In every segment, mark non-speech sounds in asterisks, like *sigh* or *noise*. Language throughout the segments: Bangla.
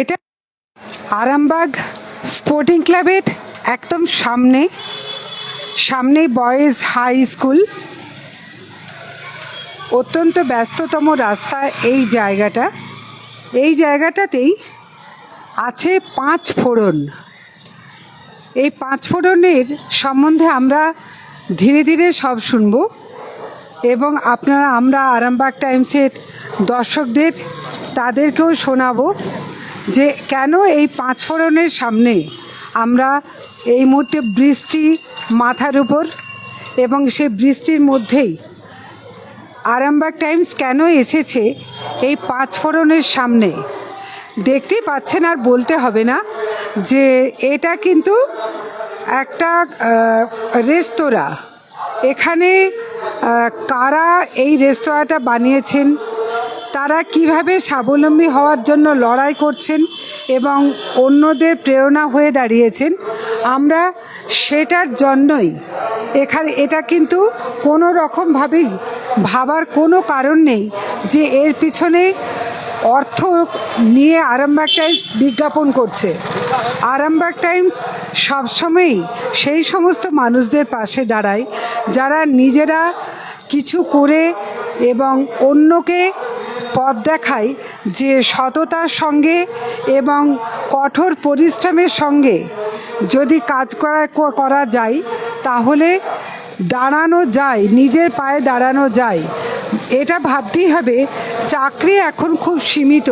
এটা আরামবাগ স্পোর্টিং ক্লাবের একদম সামনে সামনেই বয়েজ হাই স্কুল। অত্যন্ত ব্যস্ততম রাস্তা এই জায়গাটা। এই জায়গাটাতেই আছে পাঁচ ফোড়ন। এই পাঁচ ফোড়নের সম্বন্ধে আমরা ধীরে ধীরে সব শুনব এবং আপনারা আমরা আরামবাগ টাইমসের দর্শকদের তাদেরকেও শোনাবো। যে কেন এই পাঁচ ফোড়নের সামনে আমরা এই মুহূর্তে বৃষ্টি মাথার উপর এবং সেই বৃষ্টির মধ্যেই আরামবাগ টাইমস কেন এসেছে এই পাঁচ ফোড়নের সামনে? দেখতেই পাচ্ছেন আর বলতে হবে না যে এটা কিন্তু একটা রেস্তোরাঁ। এখানে কারা এই রেস্তোরাঁটা বানিয়েছেন? তারা কীভাবে স্বাবলম্বী হওয়ার জন্য লড়াই করছেন এবং অন্যদের প্রেরণা হয়ে দাঁড়িয়েছেন, আমরা সেটার জন্যই এখানে, এটা কিন্তু কোনো রকমভাবেই ভাবার কোনো কারণ নেই যে এর পিছনে অর্থ নিয়ে আরামবাগ টাইমস বিজ্ঞাপন করছে। আরামবাগ টাইমস সবসময়ই সেই সমস্ত মানুষদের পাশে দাঁড়ায়, যারা নিজেরা কিছু করে এবং অন্যকে পথ দেখায় যে সততার সঙ্গে এবং কঠোর পরিশ্রমের সঙ্গে যদি কাজ করা করা যায়, তাহলে দাঁড়ানো যায়, নিজের পায়ে দাঁড়ানো যায়। এটা ভাবতেই হবে, চাকরি এখন খুব সীমিত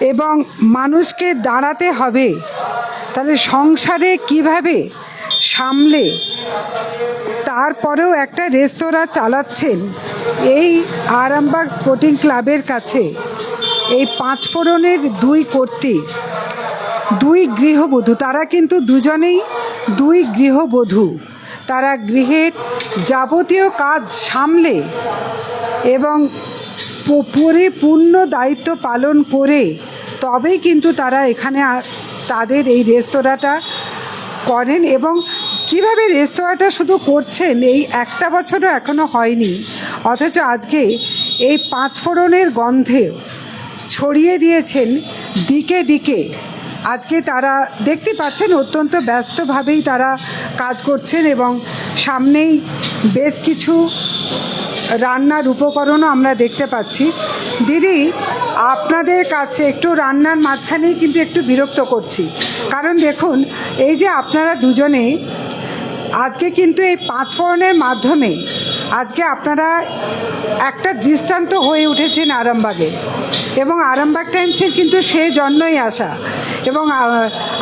এবং মানুষকে দাঁড়াতে হবে। তাহলে সংসারে কীভাবে সামলে? তারপরেও একটা রেস্তোরাঁ চালাচ্ছেন এই আরামবাগ স্পোর্টিং ক্লাবের কাছে এই পাঁচ ফোড়নের দুই কর্তৃক দুই গৃহবধূ, তারা কিন্তু দুজনেই দুই গৃহবধূ। তারা গৃহের যাবতীয় কাজ সামলে এবং পরিপূর্ণ দায়িত্ব পালন করে তবেই কিন্তু তারা এখানে তাদের এই রেস্তোরাঁটা করেন এবং কীভাবে রেস্তোরাঁটা শুধু করছেন? এই একটা বছরও এখনও হয়নি। অথচ আজকে এই পাঁচ ফোড়নের গন্ধে ছড়িয়ে দিয়েছেন দিকে দিকে। আজকে তারা দেখতে পাচ্ছেন, অত্যন্ত ব্যস্তভাবেই তারা কাজ করছেন এবং সামনেই বেশ কিছু রান্নার উপকরণও আমরা দেখতে পাচ্ছি। দিদি, আপনাদের কাছে একটু রান্নার মাঝখানেই কিন্তু একটু বিরক্ত করছি। কারণ দেখুন, এই যে আপনারা দুজনে আজকে কিন্তু এই পাঁচ ফোড়নের মাধ্যমে আজকে আপনারা একটা দৃষ্টান্ত হয়ে উঠেছেন আরামবাগে। এবং আরামবাগ টাইমসের কিন্তু সে জন্যই আসা। এবং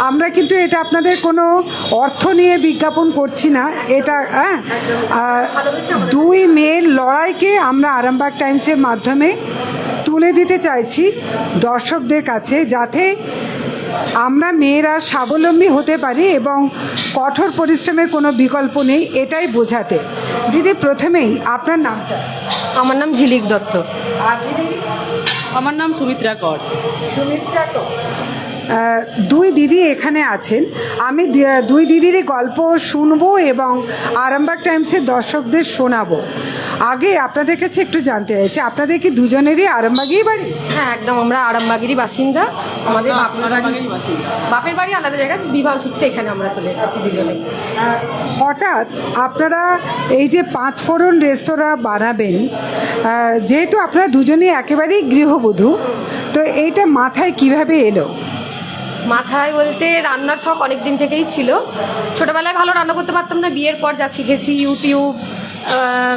আমরা কিন্তু এটা আপনাদের কোনো অর্থ নিয়ে বিজ্ঞাপন করছি না। এটা হ্যাঁ দুই মেয়ের লড়াইকে আমরা আরামবাগ টাইমসের মাধ্যমে তুলে দিতে চাইছি দর্শকদের কাছে, যাতে আমরা মেয়েরা স্বাবলম্বী হতে পারি এবং কঠোর পরিশ্রমের কোনো বিকল্প নেই এটাই বোঝাতে। দিদি প্রথমেই আপনার নামটা? আমার নাম ঝিলিক দত্ত। আর দিদি আমার নাম সুমিত্রা কর। সুমিত্রা আহ, দুই দিদি এখানে আছেন। আমি দুই দিদিরই গল্প শুনব এবং আরামবাগ টাইমসের দর্শকদের শোনাবো। আগে আপনাদের কাছে একটু জানতে চাইছি আপনাদের কি দুজনেরই আরামবাগেই বাড়ি? হ্যাঁ একদম আমরা আরামবাগেরই বাসিন্দা। আমাদের বাপের বাড়ি বাপের বাড়ি আলাদা জায়গায় বিবাহ সূত্রে এখানে আমরা চলে এসেছি দুজনে। হঠাৎ আপনারা এই যে পাঁচ ফোড়ন রেস্তোরাঁ বানাবেন যেহেতু আপনারা দুজনেই একেবারেই গৃহবধূ তো এইটা মাথায় কীভাবে এলো? মাথায় বলতে রান্নার শখ অনেক দিন থেকেই ছিল। ছোটোবেলায় ভালো রান্না করতে পারতাম না, বিয়ের পর যা শিখেছি ইউটিউব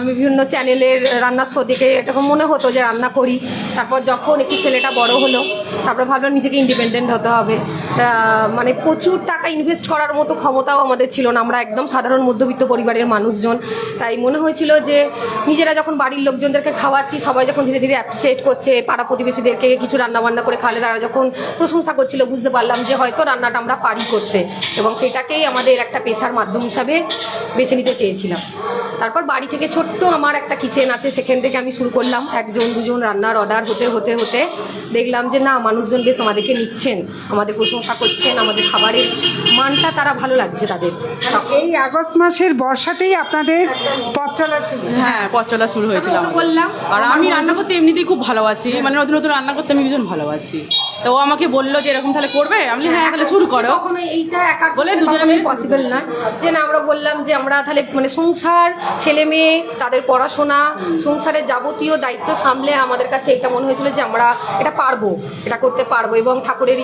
বিভিন্ন চ্যানেলের রান্নার শো দেখে এরকম মনে হতো যে রান্না করি। তারপর যখন একটু ছেলেটা বড় হলো, তারপর ভাবলাম নিজেকে ইন্ডিপেন্ডেন্ট হতে হবে। মানে প্রচুর টাকা ইনভেস্ট করার মতো ক্ষমতাও আমাদের ছিল না। আমরা একদম সাধারণ মধ্যবিত্ত পরিবারের মানুষজন। তাই মনে হয়েছিল যে নিজেরা যখন বাড়ির লোকজনদেরকে খাওয়াচ্ছি, সবাই যখন ধীরে ধীরে অ্যাপ্রিসিয়েট করছে, পাড়া প্রতিবেশীদেরকে কিছু রান্নাবান্না করে খাওয়ালে, তারা যখন প্রশংসা করছিল, বুঝতে পারলাম যে হয়তো রান্নাটা আমরা পারি করতে। এবং সেটাকেই আমাদের একটা পেশার মাধ্যম হিসাবে বেছে নিতে চেয়েছিলাম। তারপর বাড়ি থেকে ছোট্ট আমার একটা কিচেন আছে সেখান থেকে আমি শুরু করলাম। একজন দুজন রান্নার অর্ডার হতে হতে হতে। দেখলাম যে না মানুষজন বেশ আমাদেরকে নিচ্ছেন আমাদের প্রশংসা করছেন আমাদের খাবারের মানটা তারা ভালো লাগছে তাদের। এই আগস্ট মাসের বর্ষাতেই আপনাদের পথ চলা শুরু। হ্যাঁ পথ চলা শুরু হয়েছিল আমি বললাম, আর আমি রান্না করতে এমনিতেই খুব ভালোবাসি। মানে নতুন নতুন রান্না করতে আমি ভীষণ ভালোবাসি। তো ও আমাকে বলল যে এরকম তাহলে করবে? আমি হ্যাঁ তাহলে শুরু করো। কখনো এইটা একা বলে দুজনে মিলে পসিবল না। যে না আমরা বললাম যে আমরা তাহলে মানে সংসার ছেলে মেয়ে তাদের পড়াশোনা সংসারের যাবতীয় দায়িত্ব সামলে আমাদের কাছে এটা মনে হয়েছিল যে আমরা এটা পারব এটা করতে পারব এবং ঠাকুরের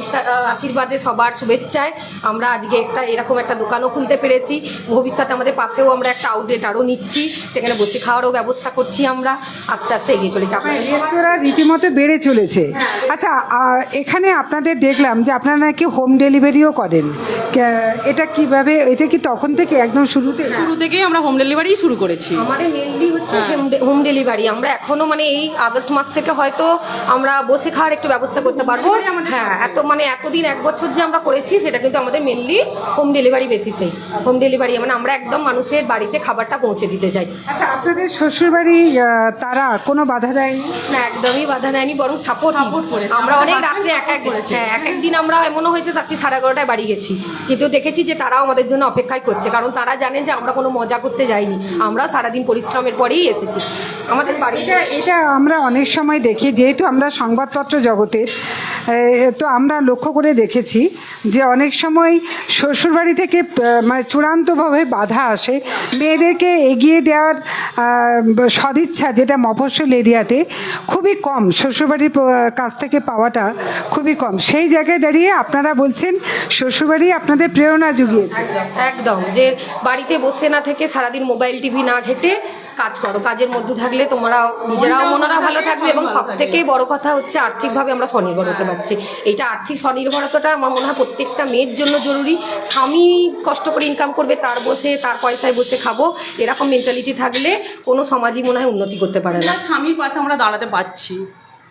আশীর্বাদে সবার শুভেচ্ছায় আমরা আজকে একটা এরকম একটা দোকানও খুলতে পেরেছি। ভবিষ্যতে আমাদের পাশেও আমরা একটা আউটলেট আরও নিচ্ছি সেখানে বসে খাওয়ারও ব্যবস্থা করছি আমরা। আস্তে আস্তে এগিয়ে চলেছি। রেস্তোরাঁ রীতিমতো বেড়ে চলেছে। আচ্ছা আহ, এখানে আপনাদের দেখলাম যে আপনারা নাকি হোম ডেলিভারিও করেন। এটা কীভাবে এটা কি তখন থেকে একদম শুরুতে? শুরু থেকেই আমরা হোম ডেলিভারি শুরু করেছি। আমাদের মেনলি হচ্ছে হোম ডেলিভারি আমরা এখনও মানে এই আগস্ট মাস থেকে হয়তো আমরা বসে খাওয়ার একটু ব্যবস্থা করতে পারব। হ্যাঁ এত মানে এতদিন এক বছর যে আমরা করেছি সেটা কিন্তু আমাদের মেনলি হোম ডেলিভারি বেসিসেই হোম ডেলিভারি মানে আমরা একদম মানুষের বাড়িতে খাবারটা পৌঁছে দিতে চাই। আচ্ছা আপনাদের শ্বশুরবাড়ি তারা কোনো বাধা দেয়নি? না একদমই বাধা দেয়নি বরং সাপোর্ট। আমরা অনেক রাত্রে এক এক করেছে। হ্যাঁ একদিন আমরা এমনও হয়েছে রাত্রি সাড়ে এগারোটায় বাড়ি গেছি। কিন্তু দেখেছি যে তারাও আমাদের জন্য অপেক্ষাই করছে, কারণ তারা জানেন যে আমরা কোনো মজা করতে যাইনি। আমরা সারাদিন পরিশ্রমের পরেই এসেছি। আমাদের বাড়িটা এটা এটা আমরা অনেক সময় দেখি, যেহেতু আমরা সংবাদপত্র জগতের তো আমরা লক্ষ্য করে দেখেছি যে অনেক সময় শ্বশুরবাড়ি থেকে মানে চূড়ান্তভাবে বাধা আসে। মেয়েদেরকে এগিয়ে দেওয়ার সদিচ্ছা যেটা মফস্বল এরিয়াতে খুবই কম। শ্বশুরবাড়ির কাছ থেকে পাওয়াটা খুবই কম। সেই জায়গায় দাঁড়িয়ে আপনারা বলছেন শ্বশুরবাড়ি আপনাদের প্রেরণা জুগিয়েছে একদম যে বাড়িতে বসে না থেকে সারাদিন মোবাইল টিভি না ঘেটে কাজ করো। কাজের মধ্যে থাকলে তোমরা নিজেরাও মনেরা ভালো থাকবে এবং সব থেকে বড় কথা হচ্ছে আর্থিকভাবে আমরা স্বনির্ভর হতে পারছি। এইটা আর্থিক স্বনির্ভরতাটা আমার মনে হয় প্রত্যেকটা মেয়ের জন্য জরুরি। স্বামী কষ্ট করে ইনকাম করবে তার বসে তার পয়সায় বসে খাব এরকম মেন্টালিটি থাকলে কোনো সমাজই মনে হয় উন্নতি করতে পারে না। না স্বামীর পাশে আমরা দাঁড়াতে পারছি।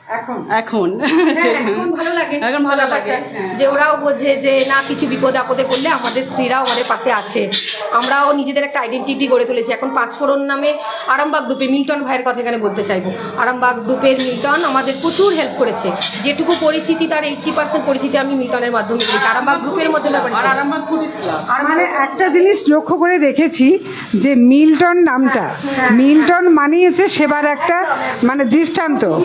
এখন। এখন। হ্যাঁ, *laughs* ভালো লাগে। এখন ভালো লাগে, হ্যাঁ। যে ওরাও বোঝে যে না কিছু বিপদ আপদে পড়লে আমাদের স্ত্রীরাও আমাদের পাশে আছে। আমরাও নিজেদের একটা আইডেন্টিটি গড়ে তুলেছি। এখন পাঁচ ফোড়ন নামে আরামবাগ গ্রুপে মিল্টন ভাইয়ের কথা এখানে বলতে চাইব। আরামবাগ গ্রুপের মিল্টন আমাদের প্রচুর হেল্প করেছে। যেটুকু পরিচিতি তার এইটটি পার্সেন্ট পরিচিতি আমি মিল্টনের মাধ্যমে পেয়েছি আরামবাগ গ্রুপের মধ্যে আর মানে একটা জিনিস লক্ষ্য করে দেখেছি যে মিল্টন নামটা মিল্টন মানিয়েছে সেবার একটা মানে দৃষ্টান্ত।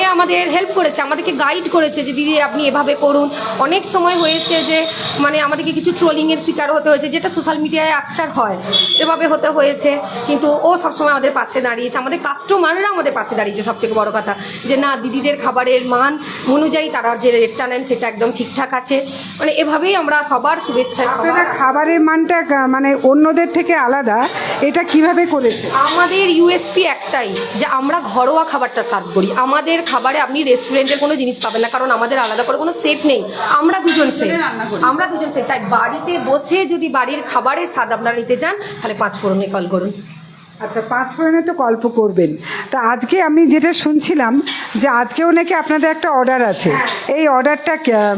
বিভিন্নভাবে আমাদের হেল্প করেছে আমাদেরকে গাইড করেছে যে দিদি আপনি এভাবে করুন। অনেক সময় হয়েছে যে মানে আমাদেরকে কিছু ট্রোলিংয়ের শিকার হতে হয়েছে যেটা সোশ্যাল মিডিয়ায় আকচার হয় এভাবে হতে হয়েছে। কিন্তু ও সবসময় আমাদের পাশে দাঁড়িয়েছে। আমাদের কাস্টমাররা আমাদের পাশে দাঁড়িয়েছে সব থেকে বড় কথা। যে না দিদিদের খাবারের মান অনুযায়ী তারা যে রেটটা নেন সেটা একদম ঠিকঠাক আছে। মানে এভাবেই আমরা সবার শুভেচ্ছা আপনারা খাবারের মানটা মানে অন্যদের থেকে আলাদা। এটা কীভাবে করেছে আমাদের ইউএসপি একটাই যে আমরা ঘরোয়া খাবারটা সার্ভ করি। আমাদের খাবারে আপনি রেস্টুরেন্টের কোনো জিনিস পাবেন না কারণ আমাদের আলাদা করে কোনো সেফ নেই। আমরা দুজন সেট আমরা দুজন সেট তাই বাড়িতে বসে যদি বাড়ির খাবারের স্বাদ আপনারা নিতে চান তাহলে পাঁচ ফোড়নে কল করুন। আচ্ছা পাঁচ ফোড়নে তো গল্প করবেন। তা আজকে আমি যেটা শুনছিলাম যে আজকেও নাকি আপনাদের একটা অর্ডার আছে। এই অর্ডারটা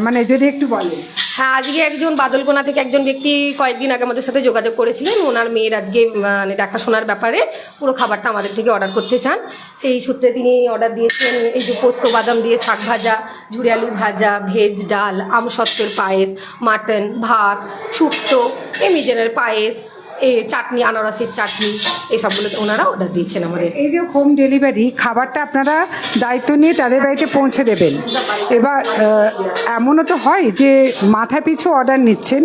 মানে যদি একটু বলেন। হ্যাঁ আজকে একজন বাদলকোনা থেকে একজন ব্যক্তি কয়েকদিন আগে আমাদের সাথে যোগাযোগ করেছিলেন। ওনার মেয়ের আজকে মানে দেখাশোনার ব্যাপারে পুরো খাবারটা আমাদের থেকে অর্ডার করতে চান। সেই সূত্রে তিনি অর্ডার দিয়েছেন, এই যে পোস্ত বাদাম দিয়ে শাক ভাজা ঝুড়ি আলু ভাজা, ভেজ ডাল, আমসত্ত্বের পায়েস, মাটন, ভাত, শুক্তো এমনি জেনের পায়েস। এই চাটনি আনারসের চাটনি এইসবগুলো ওনারা অর্ডার দিয়েছেন আমাদের। এই যে হোম ডেলিভারি খাবারটা আপনারা দায়িত্ব নিয়ে তাদের বাড়িতে পৌঁছে দেবেন। এবার এমনও তো হয় যে মাথা পিছু অর্ডার নিচ্ছেন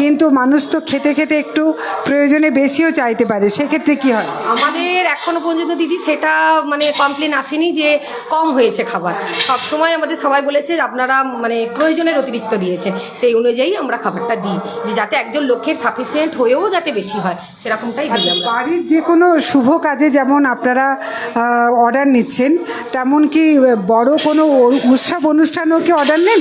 কিন্তু মানুষ তো খেতে খেতে একটু প্রয়োজনে বেশিও চাইতে পারে। সেক্ষেত্রে কি হয়? আমাদের এখনও পর্যন্ত দিদি সেটা মানে কমপ্লেন আসেনি যে কম হয়েছে খাবার। সব সময় আমাদের সবাই বলেছে আপনারা মানে প্রয়োজনের অতিরিক্ত দিয়েছেন। সেই অনুযায়ী আমরা খাবারটা দিই যে যাতে একজন লোকের সাফিসিয়েন্ট হয়েও যাতে বেশি হয় সেরকমটাই দিই আমরা। বাড়ির যে কোনো শুভ কাজে যেমন আপনারা অর্ডার নিচ্ছেন তেমন কি বড় কোনো উৎসব অনুষ্ঠানেও কি অর্ডার নেন?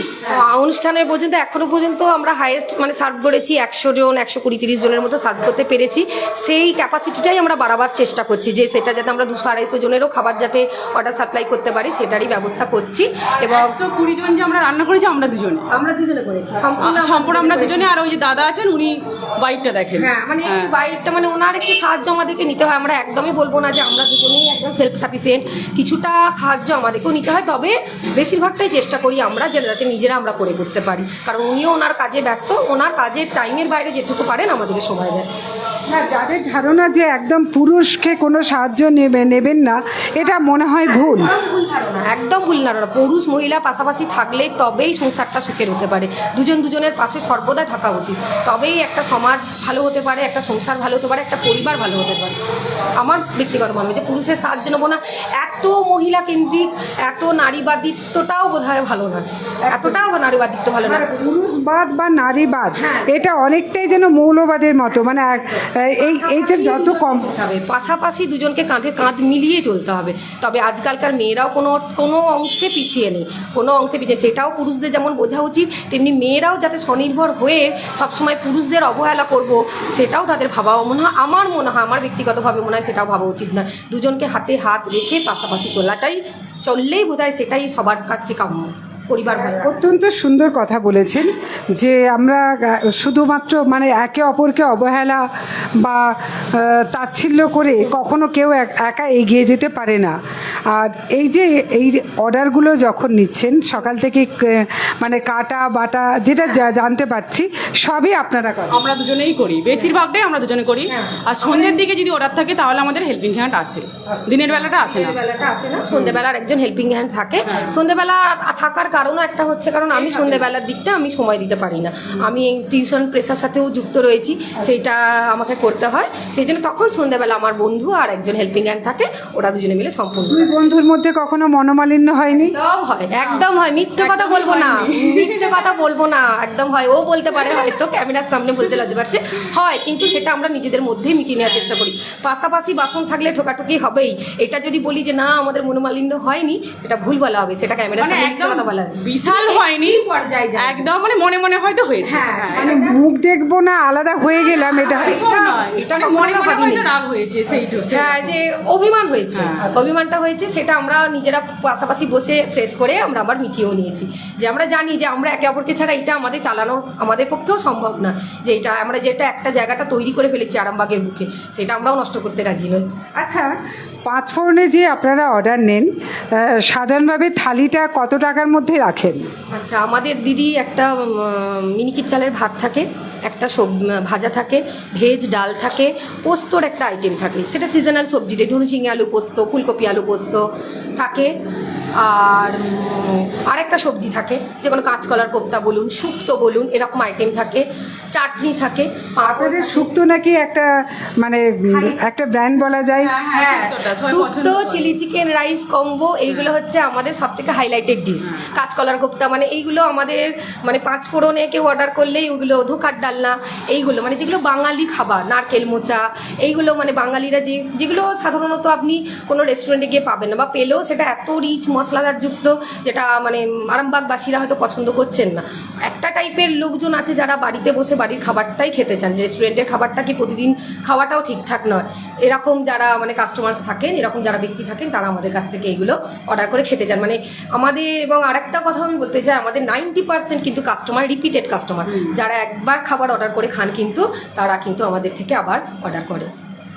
অনুষ্ঠানের পর্যন্ত এখনও পর্যন্ত আমরা হাইয়েস্ট মানে সার্ভ করেছি একশো জন একশো কুড়ি তিরিশ জনের মতো সার্ভ করতে পেরেছি। সেই ক্যাপাসিটিটাই আমরা বাড়াবার চেষ্টা করছি যে সেটা যাতে আমরা দুশো আড়াইশো জনেরও খাবার যাতে অর্ডার সাপ্লাই করতে পারি সেটারই ব্যবস্থা করছি। এবং একশো কুড়ি জন যে আমরা রান্না করেছি আমরা দুজনে। আমরা দুজনে করেছি সম্পূর্ণ সম্পূর্ণ আমরা দুজনে আর ওই যে দাদা আছেন উনি বাইকটা দেখেন। হ্যাঁ মানে একটু বাইকটা মানে ওনার একটু সাহায্য আমাদেরকে নিতে হয়। আমরা একদমই বলব না যে আমরা দুজনেই একদম সেলফ সাফিসিয়েন্ট কিছুটা সাহায্য আমাদেরকেও নিতে হয় তবে বেশিরভাগটাই চেষ্টা করি আমরা যে যাতে নিজেরা আমরা করে করতে পারি। কারণ উনিও ওনার কাজে ব্যস্ত ওনার কাজের টাইমের বাইরে যেটুকু পারেন আমাদেরকে সময় দেয় না যাদের ধারণা যে একদম পুরুষকে কোনো সাহায্য নেবে নেবেন না এটা মনে হয় ভুল। ভুল ধারণা। একদম ভুল ধারণা। পুরুষ মহিলা পাশাপাশি থাকলে তবেই সংসারটা সুখের হতে পারে। দুজন দুজনের পাশে সর্বদা থাকা উচিত। তবেই একটা সমাজ ভালো হতে পারে একটা সংসার ভালো হতে পারে একটা পরিবার ভালো হতে পারে। আমার ব্যক্তিগত মনে হয় যে পুরুষের সাহায্য নেব না। এত মহিলা কেন্দ্রিক এত নারীবাদিত্বটাও বোধ হয় ভালো না এতটাও নারীবাদিত্ব ভালো না পুরুষবাদ বা নারীবাদ হ্যাঁ। এটা অনেকটাই যেন মৌলবাদের মতো। মানে এক- এই এইটা যত কম হবে পাশাপাশি দুজনকে কাঁধে কাঁধ মিলিয়ে চলতে হবে। তবে আজকালকার মেয়েরাও কোনো কোনো অংশে পিছিয়ে নেই। কোনো অংশে পিছিয়ে সেটাও পুরুষদের যেমন বোঝা উচিত তেমনি মেয়েরাও যাতে স্বনির্ভর হয়ে সবসময় পুরুষদের অবহেলা করব সেটাও তাদের ভাবাও মনে হয়, আমার মনে হয়, আমার ব্যক্তিগতভাবে মনে হয় সেটাও ভাবা উচিত না দুজনকে হাতে হাত রেখে পাশাপাশি চলাটাই, চললেই বোধ সেটাই সবার কাছে কাম্য। পরিবার ভালো অত্যন্ত সুন্দর কথা বলেছেন যে আমরা শুধুমাত্র মানে একে অপরকে অবহেলা বা তাচ্ছিল্য করে কখনো কেউ এক- একা এগিয়ে যেতে পারে না। আর এই যে এই অর্ডারগুলো যখন নিচ্ছেন সকাল থেকে মানে কাটা বাটা যেটা জানতে পারছি সবই আপনারা করেন। আমরা দুজনেই করি। বেশিরভাগটাই আমরা দুজনে করি। হ্যাঁ। আর সন্ধ্যের দিকে যদি অর্ডার থাকে তাহলে আমাদের হেল্পিং হ্যান্ড আসে। দিনের বেলাটা আসে না। সন্ধ্যেবেলাটা আসে না। সন্ধ্যেবেলার একজন হেল্পিং হ্যান্ড থাকে। সন্ধ্যেবেলা থাকার কারণও একটা হচ্ছে কারণ আমি সন্ধ্যেবেলার দিকটা আমি সময় দিতে পারি না। আমি টিউশন প্রেশার সাথেও যুক্ত রয়েছি সেইটা আমাকে করতে হয়। সেই জন্য তখন সন্ধ্যেবেলা আমার বন্ধু আর একজন হেল্পিং হ্যান্ড থাকে ওরা দুজনে মিলে সম্পূর্ণ দুই বন্ধুর মধ্যে কখনো মনোমালিন্য হয়নি? একদম হয় একদম হয় মিথ্যে কথা বলব না মিথ্যে কথা বলব না একদম হয়। ও বলতে পারে হয়তো ক্যামেরার সামনে বলতে লজ্জা পাচ্ছে। হয় কিন্তু সেটা আমরা নিজেদের মধ্যেই মিটিয়ে নেওয়ার চেষ্টা করি। পাশাপাশি বাসন থাকলে ঠোকাঠুকি হবেই। এটা যদি বলি যে না আমাদের মনোমালিন্য হয়নি সেটা ভুল বলা হবে সেটা ক্যামেরার মানে সামনে কথা বলা হবে বিশাল হয়নি। একদম মানে মনে মনে হয়তো হয়েছে। হ্যাঁ মানে মুখ দেখব না আলাদা হয়ে গেলাম এটা। এটা মানে মনে হয়তো রাগ হয়েছে সেই হ্যাঁ যে অভিমান হয়েছে। হ্যাঁ। অভিমানটা হয়েছে সেটা আমরা নিজেরা পাশাপাশি বসে ফ্রেশ করে আমরা আবার মিটিয়েও নিয়েছি। যে আমরা জানি যে আমরা একে অপরকে ছাড়া এটা আমাদের চালানো আমাদের পক্ষেও সম্ভব না। যে এটা আমরা যেটা একটা জায়গাটা তৈরি করে ফেলেছি আরামবাগের বুকে সেটা আমরাও নষ্ট করতে রাজি নই। আচ্ছা। পাঁচ ফোড়নে যে আপনারা অর্ডার নেন সাধারণভাবে থালিটা কত টাকার মধ্যে রাখেন। আচ্ছা আমাদের দিদি একটা মিনিকিট চালের ভাত থাকে, একটা সব ভাজা থাকে, ভেজ ডাল থাকে, পোস্তর একটা আইটেম থাকে। সেটা সিজনাল সবজি দিয়ে ধরুন ঝিঙে আলু পোস্ত, ফুলকপি আলু পোস্ত থাকে। আর আর একটা সবজি থাকে যে কোনো কাঁচকলার কোপ্তা বলুন শুক্তো বলুন এরকম আইটেম থাকে চাটনি থাকে আপনাদের শুক্তো নাকি একটা মানে একটা ব্র্যান্ড বলা যায়? হ্যাঁ সবাই shukto chilli chicken rice combo এইগুলো হচ্ছে আমাদের সব থেকে হাইলাইটেড ডিশ কাঁচকলার কোপ্তা মানে এইগুলো আমাদের মানে পাঁচ ফোড়নে কেউ অর্ডার করলেই ওগুলো ধোকার ডালনা এইগুলো মানে যেগুলো বাঙালি খাবার নারকেল মোচা এইগুলো মানে বাঙালিরা যে যেগুলো সাধারণত আপনি কোনো রেস্টুরেন্টে গিয়ে পাবেন না বা পেলেও সেটা এত রিচ মশলাদার যুক্ত যেটা মানে আরামবাগবাসীরা হয়তো পছন্দ করছেন না। একটা টাইপের লোকজন আছে যারা বাড়িতে বসে বাড়ির খাবারটাই খেতে চান যে রেস্টুরেন্টের খাবারটা কি প্রতিদিন খাওয়াটাও ঠিকঠাক নয়। এরকম যারা মানে কাস্টমার্স থাকেন এরকম যারা ব্যক্তি থাকেন তারা আমাদের কাছ থেকে এগুলো অর্ডার করে খেতে চান। মানে আমাদের এবং আরেকটা কথা আমি বলতে চাই আমাদের নাইনটি পার্সেন্ট কিন্তু কাস্টমার রিপিটেড কাস্টমার যারা একবার খাবার অর্ডার করে খান কিন্তু তারা কিন্তু আমাদের থেকে আবার অর্ডার করে।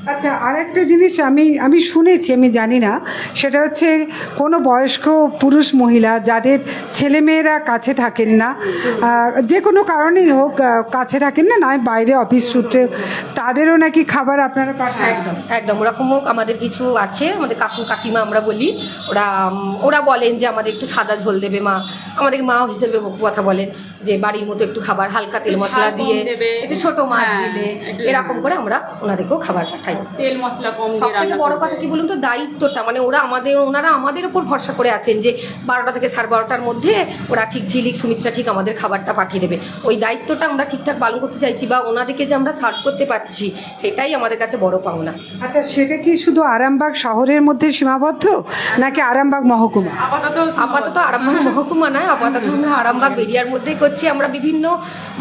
আচ্ছা আর একটা জিনিস আমি আমি শুনেছি আমি জানি না সেটা হচ্ছে কোনো বয়স্ক পুরুষ মহিলা যাদের ছেলেমেয়েরা কাছে থাকেন না যে কোনো কারণেই হোক কাছে থাকেন না নয় বাইরে অফিস সূত্রে তাদেরও নাকি খাবার আপনারা পাঠান? একদম একদম ওরকমও আমাদের কিছু আছে আমাদের কাকু কাকিমা আমরা বলি ওরা ওরা বলেন যে আমাদের একটু সাদা ঝোল দেবে মা আমাদের মা হিসেবে কথা বলেন যে বাড়ির মতো একটু খাবার হালকা তেল মশলা দিয়ে একটু ছোট মাছ হ্যাঁ, দিলে এরকম করে আমরা ওনাদেরকেও খাবার পাঠাই। তেল মশলা কম সব দিয়ে থেকে রান্না বড় কথা কি বলুন তো দায়িত্বটা মানে ওরা আমাদের ওনারা আমাদের উপর ভরসা করে আছেন যে বারোটা থেকে সাড়ে বারোটার মধ্যে ওরা ঠিক ঝিলিক সুমিত্রা ঠিক আমাদের খাবারটা পাঠিয়ে দেবে। ওই দায়িত্বটা আমরা ঠিকঠাক পালন করতে চাইছি বা ওনাদেরকে যে আমরা সার্ভ করতে পারছি সেটাই আমাদের কাছে বড় পাওনা। আচ্ছা সেটা কি শুধু আরামবাগ শহরের মধ্যে সীমাবদ্ধ নাকি আরামবাগ মহকুমা? আপাতত আপাতত আরামবাগ মহকুমা নয় আপাতত আমরা আরামবাগ এরিয়ার মধ্যেই করছি। আমরা বিভিন্ন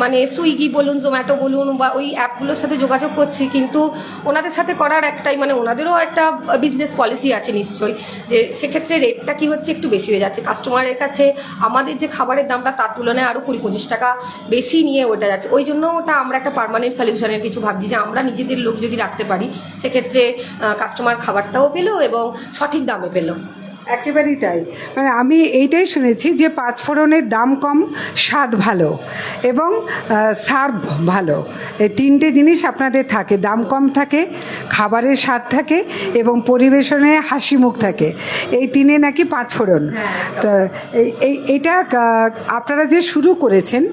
মানে সুইগি বলুন জোম্যাটো বলুন বা ওই অ্যাপগুলোর সাথে যোগাযোগ করছি কিন্তু ওনাদের সাথে করার একটাই মানে ওনাদেরও একটা বিজনেস পলিসি আছে নিশ্চয়ই, যে সেক্ষেত্রে রেটটা কি হচ্ছে একটু বেশি হয়ে যাচ্ছে। কাস্টমারের কাছে আমাদের যে খাবারের দামটা তার তুলনায় আরও কুড়ি পঁচিশ টাকা বেশি নিয়ে ওটা যাচ্ছে। ওই জন্য ওটা আমরা একটা পারমানেন্ট সলিউশনের কিছু ভাবছি, যে আমরা নিজেদের লোক যদি রাখতে পারি, সেক্ষেত্রে কাস্টমার খাবারটাও পেল এবং সঠিক দামে পেল। একেবারেই তাই। মানে আমি এইটাই শুনেছি যে পাঁচ ফোড়নের দাম কম স্বাদ ভালো এবং সার্ভ ভালো। এই তিনটে জিনিস আপনাদের থাকে। দাম কম থাকে খাবারের স্বাদ থাকে এবং পরিবেশনে হাসি মুখ থাকে। এই তিনে নাকি পাঁচ ফোড়ন তা এই- এইটা আপনারা যে শুরু করেছেন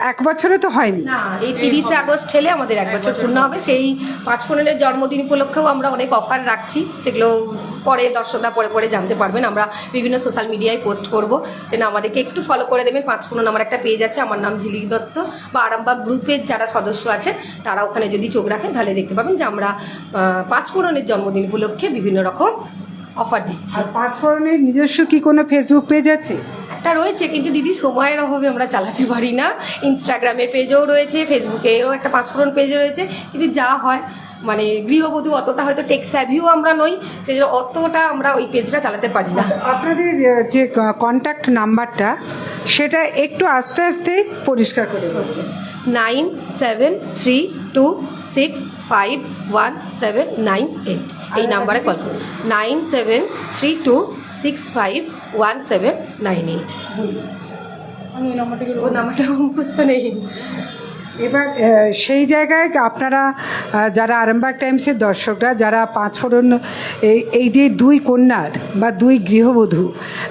এক বছরে তো হয়নি। এই তিরিশে আগস্ট হেলে আমাদের এক বছর পূর্ণ হবে। সেই পাঁচ পনেরের জন্মদিন উপলক্ষেও আমরা অনেক অফার রাখছি। সেগুলো পরে দর্শকরা পরে পরে জানতে পারবেন। আমরা বিভিন্ন সোশ্যাল মিডিয়ায় পোস্ট করব। যে না আমাদেরকে একটু ফলো করে দেবেন। পাঁচ পনেরো আমার একটা পেজ আছে। আমার নাম ঝিলিক দত্ত বা আরামবাগ গ্রুপের যারা সদস্য আছেন তারা ওখানে যদি চোখ রাখেন তাহলে দেখতে পাবেন যে আমরা পাঁচ পূরণের জন্মদিন উপলক্ষে বিভিন্ন রকম অফার দিচ্ছি। পাঁচ ফোড়নের নিজস্ব কি কোনো ফেসবুক পেজ আছে? একটা রয়েছে কিন্তু দিদি সময়ের অভাবে আমরা চালাতে পারি না। ইনস্টাগ্রামের পেজও রয়েছে ফেসবুকেও একটা পাঁচফোড়ন পেজ রয়েছে। কিন্তু যা হয় মানে গৃহবধূ অতটা হয়তো টেক স্যাভিও আমরা নই সেই জন্য অতটা আমরা ওই পেজটা চালাতে পারি না। আপনাদের যে কন্ট্যাক্ট নাম্বারটা সেটা একটু আস্তে আস্তে পরিষ্কার করে nine seven three two six five one seven nine eight এই নাম্বারে কল করুন। Nine seven three two six five one seven nine eight. আমি ওই নম্বরটা ও নাম্বারটা মুখস্থ নেই। এবার সেই জায়গায় আপনারা যারা আরামবাগ টাইমসের দর্শকরা, যারা পাঁচ ফোড়ন এই এই যে দুই কন্যার বা দুই গৃহবধূ,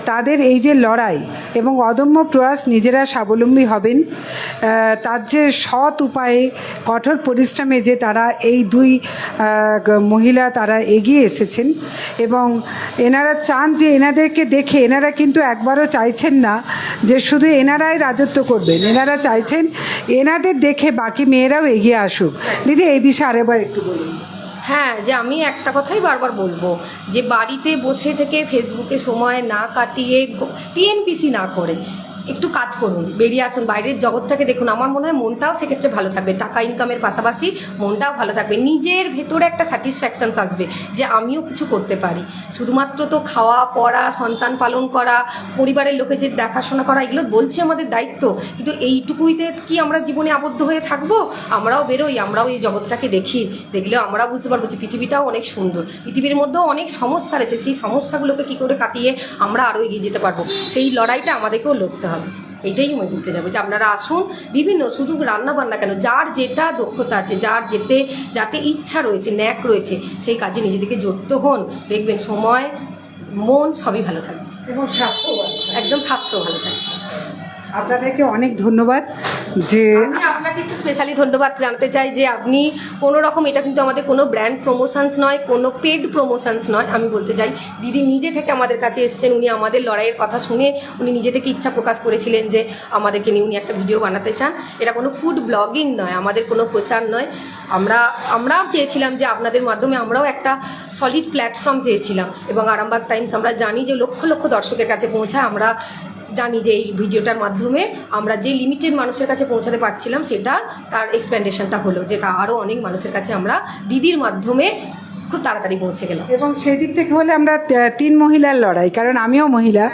তাদের এই যে লড়াই এবং অদম্য প্রয়াস নিজেরা স্বাবলম্বী হবেন তার যে সৎ উপায়ে, কঠোর পরিশ্রমে যে তারা এই দুই মহিলা তারা এগিয়ে এসেছেন এবং এনারা চান যে এনাদেরকে দেখে, এনারা কিন্তু একবারও চাইছেন না যে শুধু এনারাই রাজত্ব করবেন, এনারা চাইছেন এনাদের দেখে বাকি মেয়েরাও এগিয়ে আসুক। দিদি, এই বিষয়ে আরেকবার একটু বলুন। হ্যাঁ যে আমি একটা কথাই বারবার বলব, যে বাড়িতে বসে থেকে ফেসবুকে সময় না কাটিয়ে টিএনপিসি না করে একটু কাজ করুন, বেরিয়ে আসুন, বাইরের জগৎটাকে দেখুন। আমার মনে হয় মনটাও সেক্ষেত্রে ভালো থাকবে, টাকা ইনকামের পাশাপাশি মনটাও ভালো থাকবে। নিজের ভেতরে একটা স্যাটিসফ্যাকশানস আসবে যে আমিও কিছু করতে পারি। শুধুমাত্র তো খাওয়া, পড়া, সন্তান পালন করা, পরিবারের লোকের যে দেখাশোনা করা, এগুলো বলছি আমাদের দায়িত্ব। কিন্তু এইটুকুইতে কি আমরা জীবনে আবদ্ধ হয়ে থাকব? আমরাও বেরোই, আমরাও এই জগৎটাকে দেখি। দেখলেও আমরাও বুঝতে পারব যে পৃথিবীটাও অনেক সুন্দর। পৃথিবীর মধ্যেও অনেক সমস্যা রয়েছে। সেই সমস্যাগুলোকে কী করে কাটিয়ে আমরা আরও এগিয়ে যেতে পারব? সেই লড়াইটা আমাদেরকেও লড়তে হবে। এটাই আমি বলতে যাব যে আপনারা আসুন বিভিন্ন শুধু রান্নাবান্না কেন যার যেটা দক্ষতা আছে যার যেতে যাতে ইচ্ছা রয়েছে ন্যাক রয়েছে সেই কাজে নিজেদেরকে জড়িত হন। দেখবেন সময় মন সবই ভালো থাকবে। এবং স্বাস্থ্য একদম স্বাস্থ্য ভালো থাকবে। আপনাদেরকে অনেক ধন্যবাদ যে আপনাকে একটু স্পেশালি ধন্যবাদ জানতে চাই যে আপনি কোনো রকম, এটা কিন্তু আমাদের কোনো ব্র্যান্ড প্রমোশনস নয়, কোনো পেড প্রমোশনস নয়, আমি বলতে চাই, দিদি নিজে থেকে আমাদের কাছে এসেছেন, উনি আমাদের লড়াইয়ের কথা শুনে উনি নিজে থেকে ইচ্ছা প্রকাশ করেছিলেন যে আমাদেরকে নিয়ে উনি একটা ভিডিও বানাতে চান। এটা কোনো ফুড ব্লগিং নয়, আমাদের কোনো প্রচার নয়। আমরা, আমরাও চেয়েছিলাম যে আপনাদের মাধ্যমে আমরাও একটা সলিড প্ল্যাটফর্ম চেয়েছিলাম এবং আরামবাগ টাইমস আমরা জানি যে লক্ষ লক্ষ দর্শকের কাছে পৌঁছায়, আমরা জানি যে এই ভিডিওটার মাধ্যমে আমরা যে লিমিটেড মানুষের কাছে পৌঁছাতে পারছিলাম, সেটা তার এক্সপ্যান্ডেশনটা হলো, যেটা আরও অনেক মানুষের কাছে আমরা দিদির মাধ্যমে খুব তাড়াতাড়ি পৌঁছে গেলাম এবং সেই দিক থেকে হলে আমরা তিন মহিলার লড়াই কারণ আমিও মহিলা।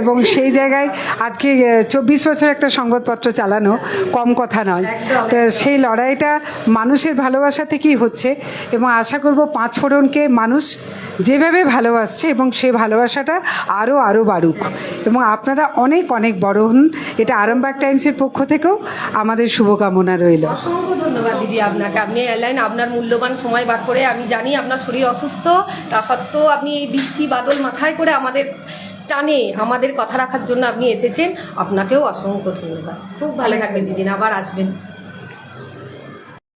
এবং সেই জায়গায় আজকে চব্বিশ বছর একটা সংবাদপত্র চালানো কম কথা নয়। তো সেই লড়াইটা মানুষের ভালোবাসা থেকেই হচ্ছে এবং আশা করব পাঁচ ফোড়নকে মানুষ যেভাবে ভালোবাসছে এবং সেই ভালোবাসাটা আরও আরও বাড়ুক। এবং আপনারা অনেক অনেক বড় হন। এটা আরামবাগ টাইমসের পক্ষ থেকেও আমাদের শুভকামনা রইল। অসংখ্য ধন্যবাদ দিদি আপনাকে। আপনি এলেন আপনার মূল্যবান সময় বার করে আমি জানি আপনার শরীর অসুস্থ, তা সত্ত্বেও আপনি এই বৃষ্টি বাদল মাথায় করে আমাদের টানে, আমাদের কথা রাখার জন্য আপনি এসেছেন। আপনাকেও অসংখ্য ধন্যবাদ। খুব ভালো থাকবেন দিদিন আবার আসবেন।